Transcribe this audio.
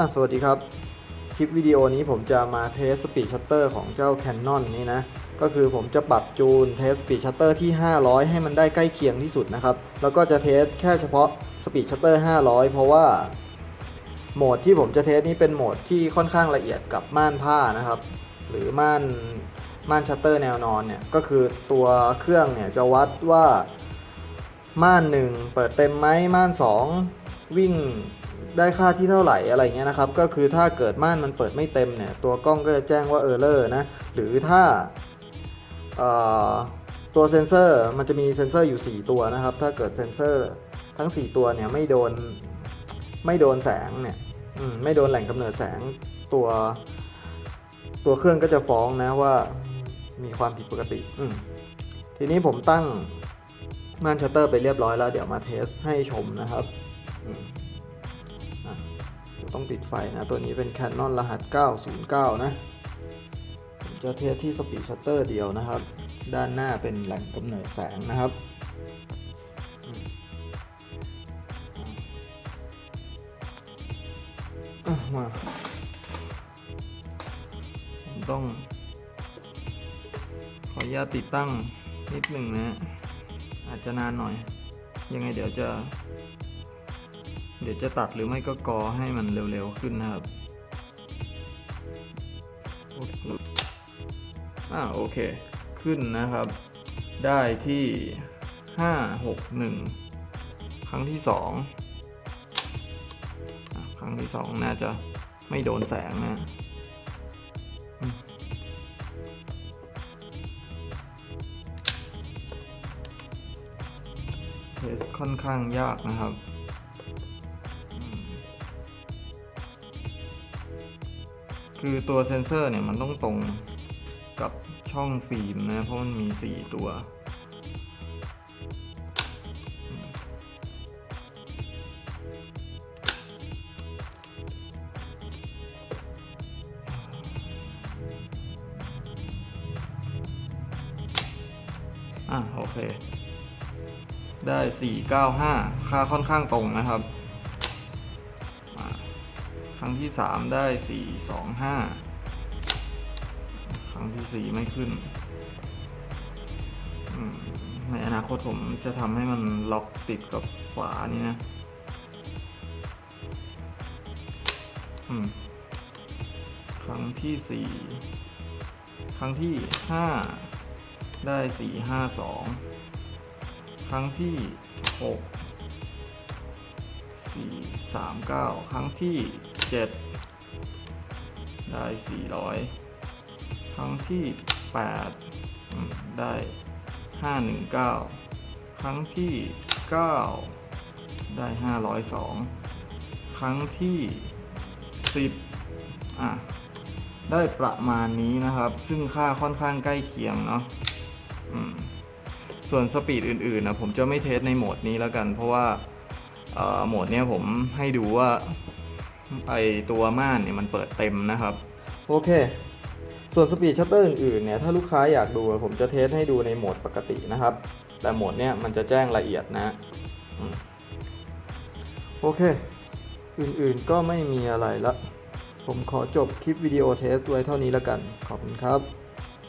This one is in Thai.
อะสวัสดีครับ คลิปวิดีโอนี้ผมจะมาเทสสปีดชัตเตอร์ของเจ้า Canon นี้นะ ก็คือผมจะปรับจูนเทสสปีดชัตเตอร์ที่ 500 ให้มันได้ใกล้เคียงที่สุดนะครับ แล้วก็จะเทสแค่เฉพาะสปีดชัตเตอร์500 เพราะว่า โหมดที่ผมจะเทสนี้เป็นโหมดที่ค่อนข้างละเอียดกับม่านผ้านะครับ หรือม่านม่านชัตเตอร์แนวนอนเนี่ย ก็คือตัวเครื่องเนี่ยจะวัดว่าม่านหนึ่งเปิดเต็มไหมม่านสองวิ่ง ได้ค่าที่เท่าไหร่อะไรเงี้ยนะครับ ก็คือถ้าเกิดม่านมันเปิดไม่เต็มเนี่ย ตัวกล้องก็จะแจ้งว่าเออร์เลอร์นะ หรือถ้าตัวเซนเซอร์มันจะมีเซนเซอร์อยู่ 4 ตัวนะครับ ถ้าเกิดเซนเซอร์ทั้ง 4 ตัวเนี่ยไม่โดนไม่โดนแสงเนี่ยมไม่โดนแหล่งกำเนิดแสงตัว ตัวเครื่องก็จะฟ้องนะว่ามีความผิดปกติอืทีนี้ผมตั้งม่านชัตเตอร์ไปเรียบร้อยแล้ว เดี๋ยวมาเทสให้ชมนะครับอื ต้องปิดไฟนะ ตัวนี้เป็น Canon รหัส 909 นะผมจะเทสที่สปีดชัตเตอร์เดียวนะครับ ด้านหน้าเป็นแหล่งกำเนิดแสงนะครับมอะมาผมต้อง ขออนุญาตติดตั้งนิดหนึ่งนะ อาจจะนานหน่อย ยังไงเดี๋ยวจะ เดี๋ยวจะตัดหรือไม่ก็กอให้มันเร็วๆขึ้นนะครับโอเคอ่าโอเค ขึ้นนะครับ ได้ที่ 5 6 1 ครั้งที่ 2 ครั้งที่ 2 น่าจะไม่โดนแสงนะเทสค่อนข้างยากนะครับ คือตัวเซนเซอร์เนี่ยมันต้องตรงกับช่องฟิล์มนะ เพราะมันมี 4 ตัว อะ โอเค ได้ 495 ค่าค่อนข้างตรงนะครับ ครั้งที่3ได้425ครั้งที่4ไม่ขึ้น ในอนาคตผมจะทำให้มันล็อกติดกับฝานี่นะครั้งที่4ครั้งที่5ได้452ครั้งที่6 4 3 9ครั้งที่ 7 ได้ 400 ครั้งที่ 8 ได้ 519 ครั้งที่ 9 ได้ 502 ครั้งที่ 10 อะ ได้ประมาณนี้นะครับ ซึ่งค่าค่อนข้างใกล้เคียงเนาะส่วนสปีดอื่นๆนะผมจะไม่เทสในโหมดนี้แล้วกัน เพราะว่าโหมดเนี้ยผมให้ดูว่า ไอตัวม่านเนี่ยมันเปิดเต็มนะครับ โอเค ส่วนสปีดชัตเตอร์อื่นๆเนี่ยถ้าลูกค้าอยากดูผมจะเทสให้ดูในโหมดปกตินะครับ แต่โหมดเนี่ยมันจะแจ้งละเอียดนะอโอเค อื่นๆก็ไม่มีอะไรละ ผมขอจบคลิปวิดีโอเทสไว้เท่านี้แล้วกัน ขอบคุณครับ